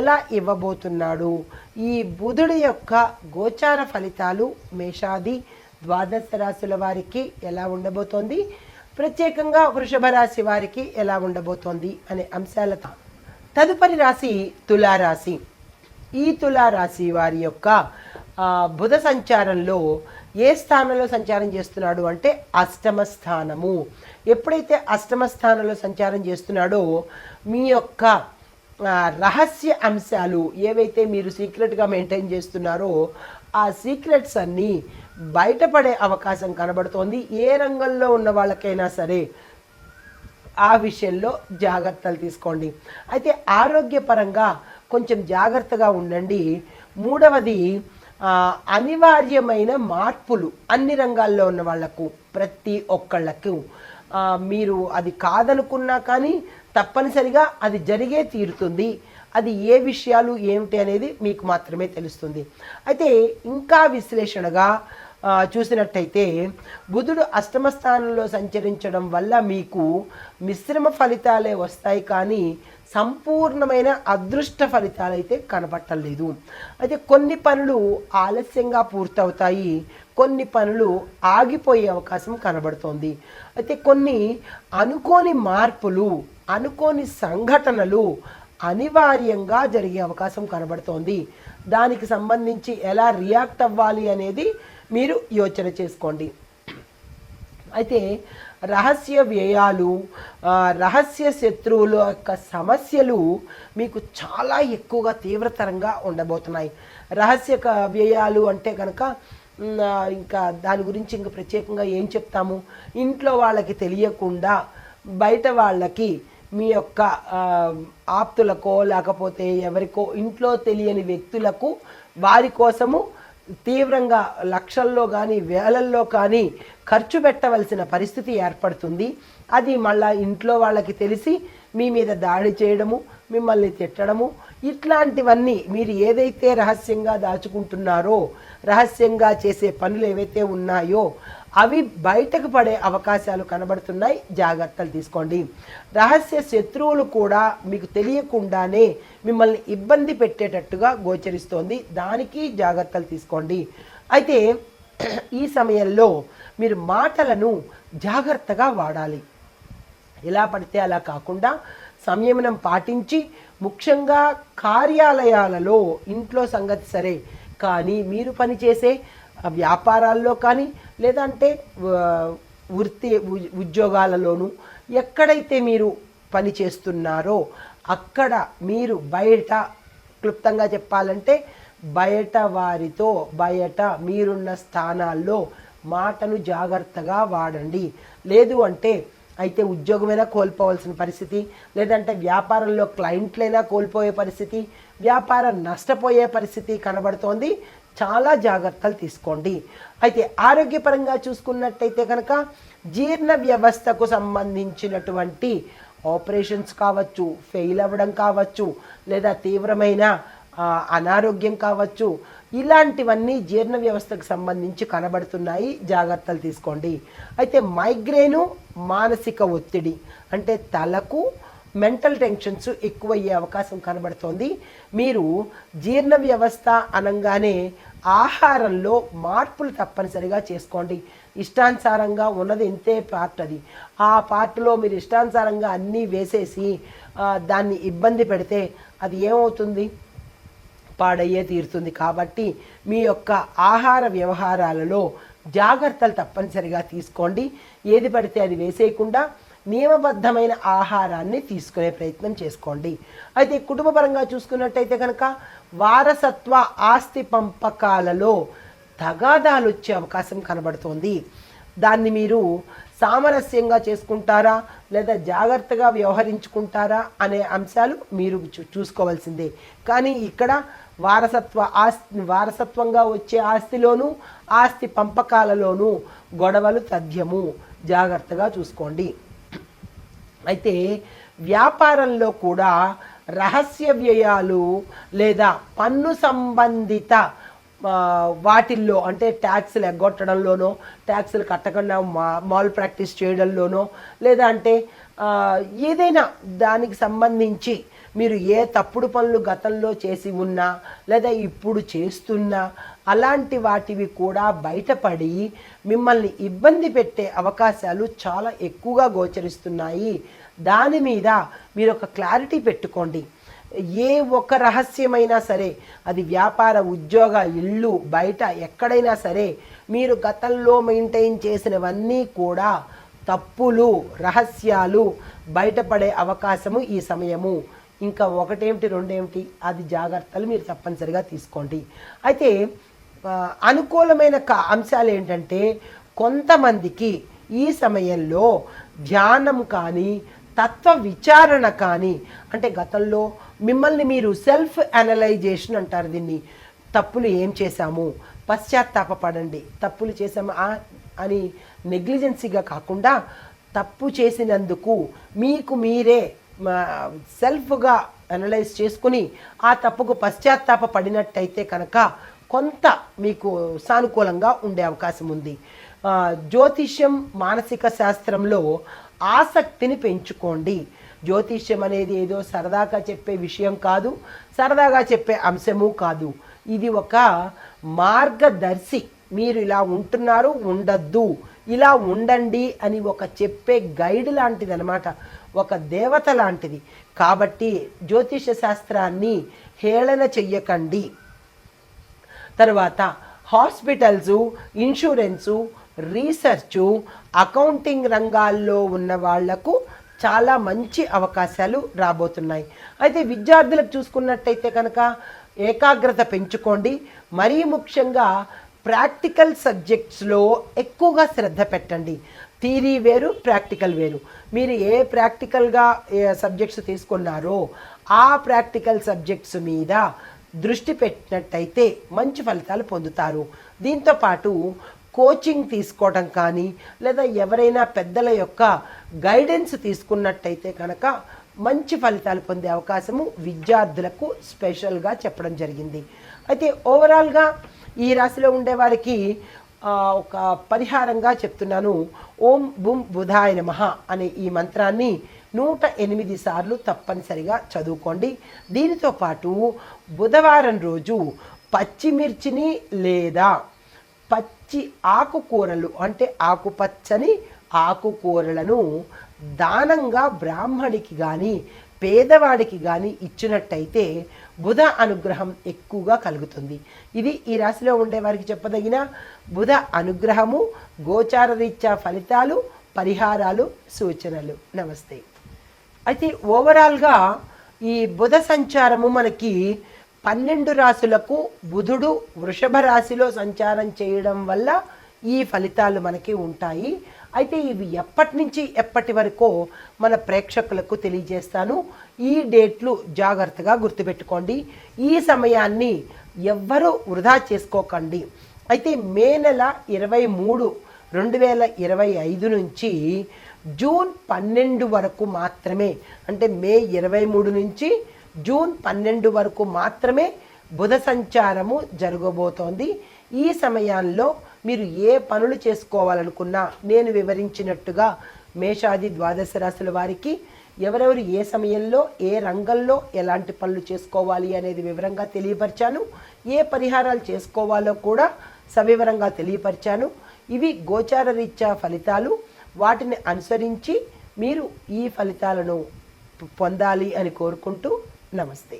ఎలా ఇవ్వబోతున్నాడు? ఈ బుధుడి యొక్క గోచార ఫలితాలు మేషాది ద్వాదశ రాశుల వారికి ఎలా ఉండబోతోంది? ప్రత్యేకంగా వృషభ రాశి వారికి ఎలా ఉండబోతోంది అనే అంశాలతో తదుపరి రాశి తులారాశి. ఈ తులారాశి వారి యొక్క బుధ సంచారంలో ఏ స్థానంలో సంచారం చేస్తున్నాడు అంటే అష్టమ స్థానము. ఎప్పుడైతే అష్టమ స్థానంలో సంచారం చేస్తున్నాడో మీ యొక్క రహస్య అంశాలు ఏవైతే మీరు సీక్రెట్గా మెయింటైన్ చేస్తున్నారో ఆ సీక్రెట్స్ అన్నీ బయటపడే అవకాశం కనబడుతోంది. ఏ రంగంలో ఉన్న వాళ్ళకైనా సరే ఆ విషయంలో జాగ్రత్తలు తీసుకోండి. అయితే ఆరోగ్యపరంగా కొంచెం జాగ్రత్తగా ఉండండి. మూడవది అనివార్యమైన మార్పులు అన్ని రంగాల్లో ఉన్న వాళ్ళకు ప్రతి ఒక్కళ్ళకు. మీరు అది కాదనుకున్నా కానీ తప్పనిసరిగా అది జరిగే తీరుతుంది. అది ఏ విషయాలు ఏమిటి అనేది మీకు మాత్రమే తెలుస్తుంది. అయితే ఇంకా విశ్లేషణగా చూసినట్టయితే బుధుడు అష్టమ స్థానంలో సంచరించడం వల్ల మీకు మిశ్రమ ఫలితాలే వస్తాయి కానీ సంపూర్ణమైన అదృష్ట ఫలితాలు అయితే కనపట్టలేదు. అయితే కొన్ని పనులు ఆలస్యంగా పూర్తవుతాయి కొన్ని పనులు ఆగిపోయే అవకాశం కనబడుతోంది. అయితే కొన్ని అనుకోని మార్పులు అనుకోని సంఘటనలు అనివార్యంగా జరిగే అవకాశం కనబడుతోంది. దానికి సంబంధించి ఎలా రియాక్ట్ అవ్వాలి అనేది మీరు యోచన చేసుకోండి. అయితే రహస్య వ్యయాలు రహస్య శత్రువుల యొక్క సమస్యలు మీకు చాలా ఎక్కువగా తీవ్రతరంగా ఉండబోతున్నాయి. రహస్య క- వ్యయాలు అంటే కనుక ఇంకా దాని గురించి ఇంకా ప్రత్యేకంగా ఏం చెప్తాము? ఇంట్లో వాళ్ళకి తెలియకుండా బయట వాళ్ళకి మీ యొక్క ఆప్తులకో లేకపోతే ఎవరికో ఇంట్లో తెలియని వ్యక్తులకు వారి కోసము తీవ్రంగా లక్షల్లో కానీ వేలల్లో కానీ ఖర్చు పెట్టవలసిన పరిస్థితి ఏర్పడుతుంది. అది మళ్ళా ఇంట్లో వాళ్ళకి తెలిసి మీ మీద దాడి చేయడము మిమ్మల్ని తిట్టడము ఇట్లాంటివన్నీ మీరు ఏదైతే రహస్యంగా దాచుకుంటున్నారో రహస్యంగా చేసే పనులు ఏవైతే ఉన్నాయో అవి బయటకు పడే అవకాశాలు కనబడుతున్నాయి. జాగ్రత్తలు తీసుకోండి. రహస్య శత్రువులు కూడా మీకు తెలియకుండానే మిమ్మల్ని ఇబ్బంది పెట్టేటట్టుగా గోచరిస్తోంది. దానికి జాగ్రత్తలు తీసుకోండి. అయితే ఈ సమయంలో మీరు మాటలను జాగ్రత్తగా వాడాలి. ఎలా పడితే అలా కాకుండా సంయమనం పాటించి ముఖ్యంగా కార్యాలయాలలో ఇంట్లో సంగతి సరే కానీ మీరు పనిచేసే వ్యాపారాల్లో కానీ లేదంటే వృత్తి ఉద్యోగాలలోనూ ఎక్కడైతే మీరు పని చేస్తున్నారో అక్కడ మీరు బయట క్లుప్తంగా చెప్పాలంటే బయట వారితో బయట మీరున్న స్థానాల్లో మాటను జాగ్రత్తగా వాడండి. లేదు అంటే అయితే ఉద్యోగమైనా కోల్పోవాల్సిన పరిస్థితి లేదంటే వ్యాపారంలో క్లయింట్లైనా కోల్పోయే పరిస్థితి వ్యాపారం నష్టపోయే పరిస్థితి కనబడుతోంది. చాలా జాగ్రత్తలు తీసుకోండి. అయితే ఆరోగ్యపరంగా చూసుకున్నట్టయితే కనుక జీర్ణ వ్యవస్థకు సంబంధించినటువంటి ఆపరేషన్స్ కావచ్చు ఫెయిల్ అవ్వడం కావచ్చు లేదా తీవ్రమైన అనారోగ్యం కావచ్చు ఇలాంటివన్నీ జీర్ణ వ్యవస్థకు సంబంధించి కనబడుతున్నాయి. జాగ్రత్తలు తీసుకోండి. అయితే మైగ్రేను మానసిక ఒత్తిడి అంటే తలకు మెంటల్ టెన్షన్స్ ఎక్కువయ్యే అవకాశం కనబడుతోంది. మీరు జీర్ణ వ్యవస్థ అనగానే ఆహారంలో మార్పులు తప్పనిసరిగా చేసుకోండి. ఇష్టానుసారంగా ఉన్నది ఇంతే పార్ట్ అది. ఆ పార్ట్లో మీరు ఇష్టానుసారంగా అన్నీ వేసేసి దాన్ని ఇబ్బంది పెడితే అది ఏమవుతుంది? పాడయ్యే తీరుతుంది. కాబట్టి మీ యొక్క ఆహార వ్యవహారాలలో జాగ్రత్తలు తప్పనిసరిగా తీసుకోండి. ఏది పడితే అది వేసేయకుండా నియమబద్ధమైన ఆహారాన్ని తీసుకునే ప్రయత్నం చేసుకోండి. అయితే కుటుంబపరంగా చూసుకున్నట్టయితే కనుక వారసత్వ ఆస్తి పంపకాలలో తగాదాలు వచ్చే అవకాశం కనబడుతోంది. దాన్ని మీరు సామరస్యంగా చేసుకుంటారా? లేదా జాగ్రత్తగా వ్యవహరించుకుంటారా? అనే అంశాలు మీరు చూ- చూసుకోవాల్సిందే. కానీ ఇక్కడ వారసత్వ ఆస్తి వారసత్వంగా వచ్చే ఆస్తిలోనూ ఆస్తి పంపకాలలోనూ గొడవలు తథ్యము జాగ్రత్తగా చూసుకోండి. అయితే వ్యాపారంలో కూడా రహస్య వ్యయాలు లేదా పన్ను సంబంధిత వాటిల్లో అంటే ట్యాక్స్లు ఎగ్గొట్టడంలోనో ట్యాక్స్లు కట్టకుండా మా మాల్ ప్రాక్టీస్ చేయడంలోనో లేదా అంటే ఏదైనా దానికి సంబంధించి మీరు ఏ తప్పుడు పనులు గతంలో చేసి ఉన్నా లేదా ఇప్పుడు చేస్తున్నా అలాంటి వాటివి కూడా బయటపడి మిమ్మల్ని ఇబ్బంది పెట్టే అవకాశాలు చాలా ఎక్కువగా గోచరిస్తున్నాయి. దాని మీద మీరు ఒక క్లారిటీ పెట్టుకోండి. ఏ ఒక్క రహస్యమైనా సరే అది వ్యాపార ఉద్యోగ ఇల్లు బయట ఎక్కడైనా సరే మీరు గతంలో మెయింటైన్ చేసినవన్నీ కూడా తప్పులు రహస్యాలు బయటపడే అవకాశము ఈ సమయము. ఇంకా ఒకటేమిటి రెండేమిటి అది జాగ్రత్తలు మీరు తప్పనిసరిగా తీసుకోండి. అయితే అనుకూలమైన క- అంశాలు ఏంటంటే కొంతమందికి ఈ సమయంలో ధ్యానం కానీ తత్వ విచారణ కానీ అంటే గతంలో మిమ్మల్ని మీరు సెల్ఫ్ అనలైజేషన్ అంటారు దీన్ని. తప్పులు ఏం చేశాము? పశ్చాత్తాపపడండి. తప్పులు చేశాము. అని నెగ్లిజెన్సీగా కాకుండా తప్పు చేసినందుకు మీకు మీరే మా- సెల్ఫ్గా అనలైజ్ చేసుకుని ఆ తప్పుకు పశ్చాత్తాప పడినట్టయితే కనుక కొంత మీకు సానుకూలంగా ఉండే అవకాశం ఉంది. జ్యోతిష్యం మానసిక శాస్త్రంలో ఆసక్తిని పెంచుకోండి. జ్యోతిష్యం అనేది ఏదో సరదాగా చెప్పే విషయం కాదు సరదాగా చెప్పే అంశము కాదు. ఇది ఒక మార్గదర్శి. మీరు ఇలా ఉంటున్నారు ఉండద్దు. ఇలా ఉండండి అని ఒక చెప్పే గైడ్ లాంటిది అనమాట ఒక దేవత లాంటిది. కాబట్టి జ్యోతిష శాస్త్రాన్ని హేళన చెయ్యకండి. తర్వాత హాస్పిటల్స్ ఇన్సూరెన్సు రీసెర్చు అకౌంటింగ్ రంగాల్లో ఉన్న వాళ్ళకు చాలా మంచి అవకాశాలు రాబోతున్నాయి. అయితే విద్యార్థులకు చూసుకున్నట్టయితే కనుక ఏకాగ్రత పెంచుకోండి. మరీ ముఖ్యంగా ప్రాక్టికల్ సబ్జెక్ట్స్లో ఎక్కువగా శ్రద్ధ పెట్టండి. థీరీ వేరు ప్రాక్టికల్ వేరు. మీరు ఏ ప్రాక్టికల్గా ఏ సబ్జెక్ట్స్ తీసుకున్నారో ఆ ప్రాక్టికల్ సబ్జెక్ట్స్ మీద దృష్టి పెట్టినట్టయితే మంచి ఫలితాలు పొందుతారు. దీంతో పాటు కోచింగ్ తీసుకోవడం కానీ లేదా ఎవరైనా పెద్దల యొక్క గైడెన్స్ తీసుకున్నట్టయితే కనుక మంచి ఫలితాలు పొందే అవకాశము విద్యార్థులకు స్పెషల్గా చెప్పడం జరిగింది. అయితే ఓవరాల్గా ఈ రాశిలో ఉండేవారికి ఒక పరిహారంగా చెప్తున్నాను. ఓం బుం బుధాయ నమ అనే ఈ మంత్రాన్ని నూట ఎనిమిది సార్లు తప్పనిసరిగా చదువుకోండి. దీనితో పాటు బుధవారం రోజు పచ్చిమిర్చిని లేదా పచ్చి ఆకుకూరలు అంటే ఆకుపచ్చని ఆకుకూరలను దానంగా బ్రాహ్మడికి కానీ పేదవాడికి కానీ ఇచ్చినట్టయితే బుధ అనుగ్రహం ఎక్కువగా కలుగుతుంది. ఇది ఈ రాశిలో ఉండే వారికి చెప్పదగిన బుధ అనుగ్రహము గోచార రీత్యా ఫలితాలు పరిహారాలు సూచనలు. నమస్తే. అయితే ఓవరాల్గా ఈ బుధ సంచారము మనకి పన్నెండు రాశులకు బుధుడు వృషభ రాశిలో సంచారం చేయడం వల్ల ఈ ఫలితాలు మనకి ఉంటాయి. అయితే ఇవి ఎప్పటి నుంచి ఎప్పటి వరకో మన ప్రేక్షకులకు తెలియజేస్తాను. ఈ డేట్లు జాగ్రత్తగా గుర్తుపెట్టుకోండి. ఈ సమయాన్ని ఎవ్వరూ వృధా చేసుకోకండి. అయితే మే నెల ఇరవై మూడు రెండు వేల ఇరవై ఐదు నుంచి జూన్ పన్నెండు వరకు మాత్రమే. అంటే మే ఇరవై మూడు నుంచి జూన్ పన్నెండు వరకు మాత్రమే బుధ సంచారము జరగబోతోంది. ఈ సమయాల్లో మీరు ఏ పనులు చేసుకోవాలనుకున్నా నేను వివరించినట్టుగా మేషాది ద్వాదశ రాశుల వారికి ఎవరెవరు ఏ సమయంలో ఏ రంగంలో ఎలాంటి పనులు చేసుకోవాలి అనేది వివరంగా తెలియపరిచాను. ఏ పరిహారాలు చేసుకోవాలో కూడా సవివరంగా తెలియపరిచాను. ఇవి గోచార రీత్యా ఫలితాలు. వాటిని అనుసరించి మీరు ఈ ఫలితాలను పొందాలి అని కోరుకుంటూ నమస్తే.